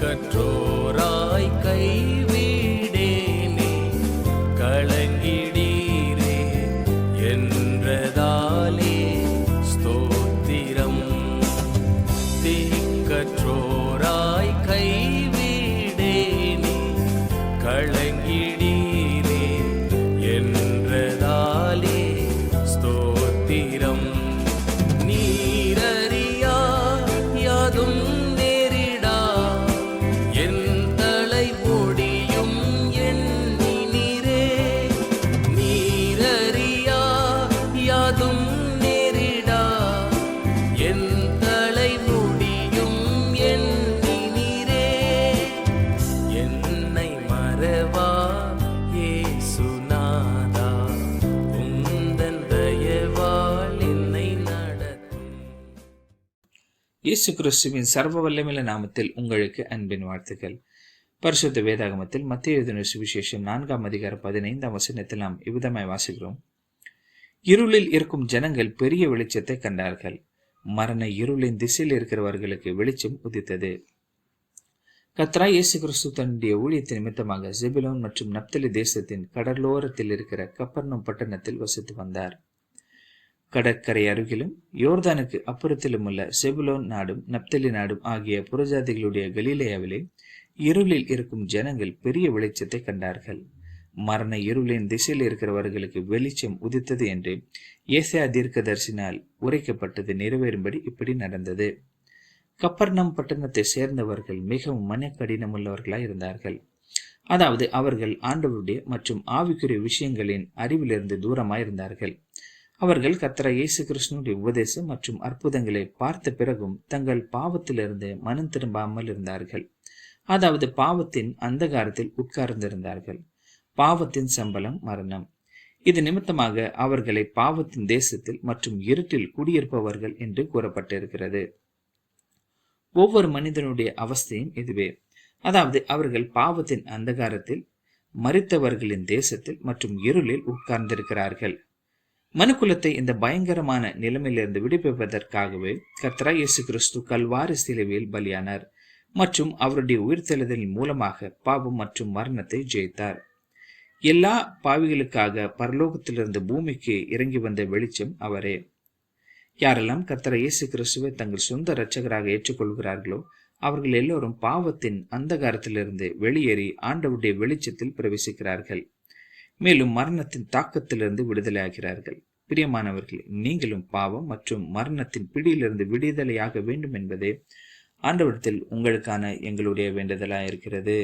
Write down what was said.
கற்றோராய் கைவி யாதும் நேரிடா. என் தலை முடியும் எண்ணினீரே. என்னை மறவா ஏசுநாதா. உந்தன் தயவால் என்னை நடத்தும். இயேசு கிறிஸ்துவின் சர்வ வல்லமில நாமத்தில் உங்களுக்கு அன்பின் வாழ்த்துக்கள். பரிசுத்த வேதாகமத்தில் மத்திய எழுதின சுவிசேஷம் நான்காம் அதிகாரம் பதினைந்தாம் வசனத்தில் நாம் இவ்விதமாய் வாசிக்கிறோம். இருளில் இருக்கும் ஜனங்கள் பெரிய வெளிச்சத்தை கண்டார்கள். மரண இருளின் திசையில் இருக்கிறவர்களுக்கு வெளிச்சம் உதித்தது. கத்ரா இயேசு கிறிஸ்து தன்னுடைய ஊழியத்தின் நிமித்தமாக ஜெபிலோன் மற்றும் நப்தலி தேசத்தின் கடலோரத்தில் இருக்கிற கப்பர்ணம் பட்டணத்தில் வசித்து வந்தார். கடற்கரை அருகிலும் யோர்தானுக்கு அப்புறத்திலும் உள்ள செபுலோன் நாடும் நப்தலி நாடும் ஆகிய புறஜாதிகளுடைய கலீலையாவிலே இருளில் இருக்கும் ஜனங்கள் பெரிய வெளிச்சத்தை கண்டார்கள். மரண இருளின் திசையில் இருக்கிறவர்களுக்கு வெளிச்சம் உதித்தது என்று ஏசியா தீர்க்கதரிசினால் உரைக்கப்பட்டது நிறைவேறும்படி இப்படி நடந்தது. கப்பர்னம் பட்டணத்தை சேர்ந்தவர்கள் மிகவும் மனக்கடினம் உள்ளவர்களாய் இருந்தார்கள். அதாவது அவர்கள் ஆண்டவருடைய மற்றும் ஆவிக்குரிய விஷயங்களின் அறிவிலிருந்து தூரமாய் இருந்தார்கள். அவர்கள் கத்திர இயேசு கிருஷ்ணனுடைய உபதேசம் மற்றும் அற்புதங்களை பார்த்த பிறகும் தங்கள் பாவத்திலிருந்து மனம் திரும்பாமல் இருந்தார்கள். அதாவது பாவத்தின் அந்தகாரத்தில் உட்கார்ந்திருந்தார்கள். பாவத்தின் சம்பளம் மரணம். இது நிமித்தமாக அவர்களை பாவத்தின் தேசத்தில் மற்றும் இருட்டில் குடியிருப்பவர்கள் என்று கூறப்பட்டிருக்கிறது. ஒவ்வொரு மனிதனுடைய அவஸ்தையும் இதுவே. அதாவது அவர்கள் பாவத்தின் அந்தகாரத்தில் மறித்தவர்களின் தேசத்தில் மற்றும் இருளில் உட்கார்ந்திருக்கிறார்கள். மனுக்குலத்தை இந்த பயங்கரமான நிலைமையிலிருந்து விடுவிப்பதற்காகவே கத்ரா இயேசு கிறிஸ்து கல்வாரி சிலுவையில் பலியானார் மற்றும் அவருடைய உயிர்த்தெழுதலின் மூலமாக பாவம் மற்றும் மரணத்தை ஜெயித்தார். எல்லா பாவிகளுக்காக பரலோகத்திலிருந்து பூமிக்கு இறங்கி வந்த வெளிச்சம் அவரே. யாரெல்லாம் கர்த்தரை இயேசு கிறிஸ்துவை தங்கள் சொந்த இரட்சகராக ஏற்றுக்கொள்கிறார்களோ அவர்கள் எல்லோரும் பாவத்தின் அந்தகாரத்திலிருந்து வெளியேறி ஆண்டவருடைய வெளிச்சத்தில் பிரவேசிக்கிறார்கள். மேலும் மரணத்தின் தாக்கத்திலிருந்து விடுதலையாகிறார்கள். பிரியமானவர்கள் நீங்களும் பாவம் மற்றும் மரணத்தின் பிடியிலிருந்து விடுதலையாக வேண்டும் என்பதே ஆண்டவரத்தில் உங்களுக்கான எங்களுடைய வேண்டுதலாக இருக்கிறது